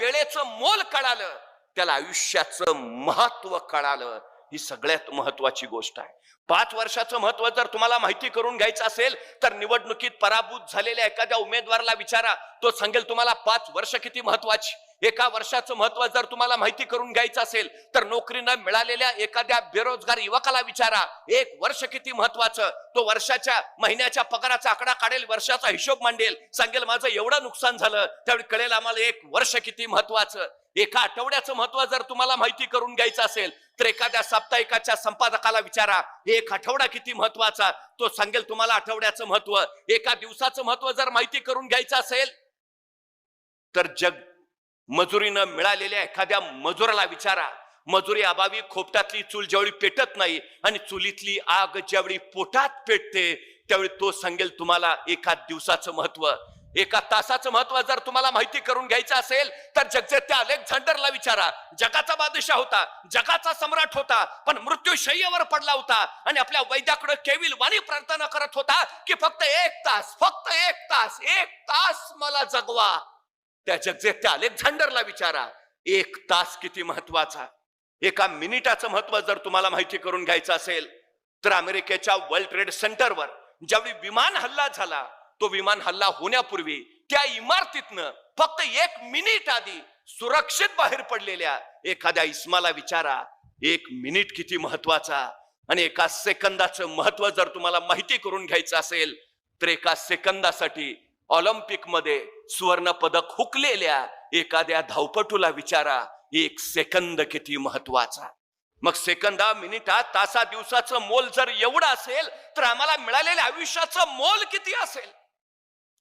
वेळेचं मोल कळालं त्याला आयुष्याचं महत्त्व कळालं. ही सगळ्यात महत्वाची गोष्ट आहे. पाच वर्षाचं महत्त्व जर तुम्हाला माहिती करून घ्यायचं असेल तर निवडणुकीत पराभूत झालेल्या एखाद्या उमेदवाराला विचारा. तो सांगेल तुम्हाला पाच वर्ष किती महत्वाची? एका वर्षाचं महत्त्व जर तुम्हाला माहिती करून घ्यायचं असेल तर नोकरी न मिळालेल्या एखाद्या बेरोजगार युवकाला विचारा. एक वर्ष किती महत्वाचं तो वर्षाच्या महिन्याच्या पगाराचा आकडा काढेल वर्षाचा हिशोब मांडेल. सांगेल माझं एवढं नुकसान झालं त्यावेळी कळेल आम्हाला एक वर्ष किती महत्वाचं एका आठवड्याचं महत्त्व जर तुम्हाला माहिती करून घ्यायचं असेल तर एखाद्या साप्ताहिकाच्या संपादकाला विचारा. एक आठवडा किती महत्त्वाचा तो सांगेल तुम्हाला आठवड्याचं महत्त्व एका दिवसाचं महत्त्व जर माहिती करून घ्यायचं असेल तर जग मजुरीनं मिळालेल्या एखाद्या मजुराला विचारा. मजुरी अभावी खोपटातली चूल ज्यावेळी पेटत नाही आणि चुलीतली आग ज्यावेळी पोटात पेटते त्यावेळी तो सांगेल तुम्हाला एका दिवसाचं महत्त्व. एका तासाचं महत्त्व जर तुम्हाला माहिती करून घ्यायचं असेल तर जगजेत्या अलेक्झांडरला विचारा. जगाचा बादशाह होता जगाचा सम्राट होता पण मृत्यू शय्यवर पडला होता आणि आपल्या वैद्याकडे केविल वाणी प्रार्थना करत होता की फक्त एक तास फक्त एक तास एक तास मला जगवा. त्या जगजेत्या अलेक्झांडरला विचारा. एक तास किती महत्त्वाचा. एका मिनिटाचं महत्त्व जर तुम्हाला माहिती करून घ्यायचं असेल तर अमेरिकेच्या वर्ल्ड ट्रेड सेंटरवर ज्यावेळी विमान हल्ला झाला तो विमान हल्ला होण्यापूर्वी त्या इमारतीतनं फक्त एक मिनिट आधी सुरक्षित बाहेर पडलेल्या एखाद्या इस्माला विचारा. एक मिनिट किती महत्त्वाचा आणि एका सेकंदाचं महत्त्व जर तुम्हाला माहिती करून घ्यायचं असेल तर एका सेकंदासाठी ऑलिम्पिकमध्ये सुवर्ण पदक हुकलेल्या एखाद्या धावपटूला विचारा एक सेकंद किती महत्त्वाचा. मग सेकंदा मिनिटात तासा दिवसाचं मोल जर एवढं असेल तर आम्हाला मिळालेल्या आयुष्याचं मोल किती असेल?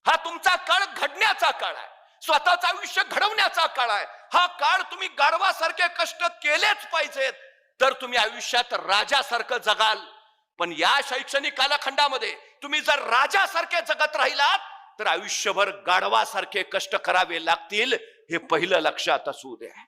हा तुमचा काळ घडण्याचा काळ आहे. स्वतःचं आयुष्य घडवण्याचा काळ आहे. हा काळ तुम्ही गाढवासारखे कष्ट केलेच पाहिजेत. तर तुम्ही आयुष्यात राजासारखं जगाल. पण या शैक्षणिक कालखंडामध्ये तुम्ही जर राजासारखे जगत राहिलात तर आयुष्यभर गाढवासारखे कष्ट करावे लागतील हे पहिलं लक्षात असू द्या